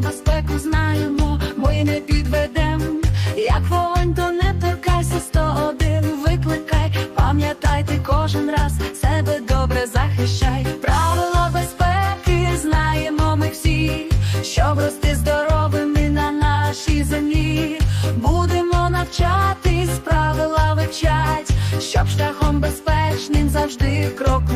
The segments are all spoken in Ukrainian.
безпеку знаємо, ми не підведем, як вогонь, то не торкайся 101 викликай, пам'ятай ти кожен раз, себе добре захищай. Правила безпеки знаємо ми всі, щоб рости здоровими на нашій землі. Будемо навчатись, правила вивчать, щоб шляхом безпечним завжди крок.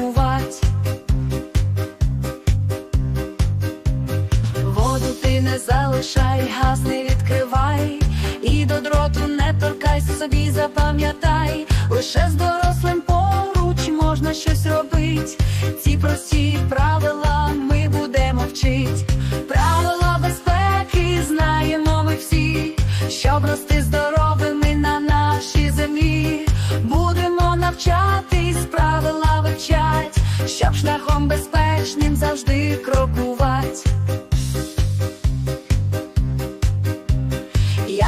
Не залишай, газ не відкривай, і до дроту не торкайся собі, запам'ятай, лише з дорослим поруч можна щось робить. Ці прості правила ми будемо вчить. Правила безпеки знаємо ми всі, щоб рости здоровими на нашій землі. Будемо навчатись, правила вивчать, щоб шляхом безпечним завжди крокувати.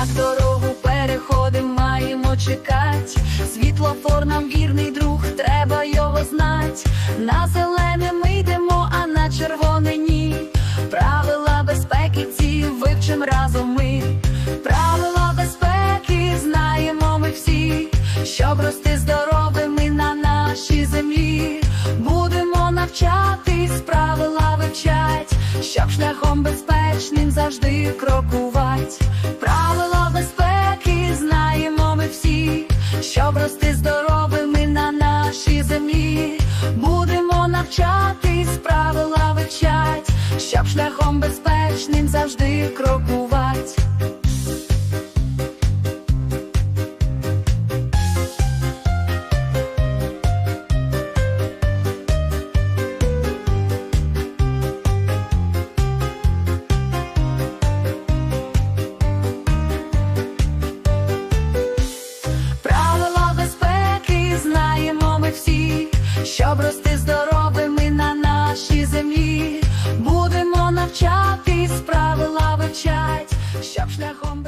Як дорогу переходим, маємо чекать. Світлофор нам вірний друг, треба його знать. На зелене ми йдемо, а на червоне ні. Правила безпеки ці вивчим разом ми. Правила безпеки знаємо ми всі, щоб рости здоровими на нашій землі. Будемо навчатись, правила вивчать, щоб шляхом безпечним завжди крокувати. Навчатись, правила вивчать, щоб шляхом безпечним завжди крокувати. Щоб рости землі. справила вивчать, щоб шляхом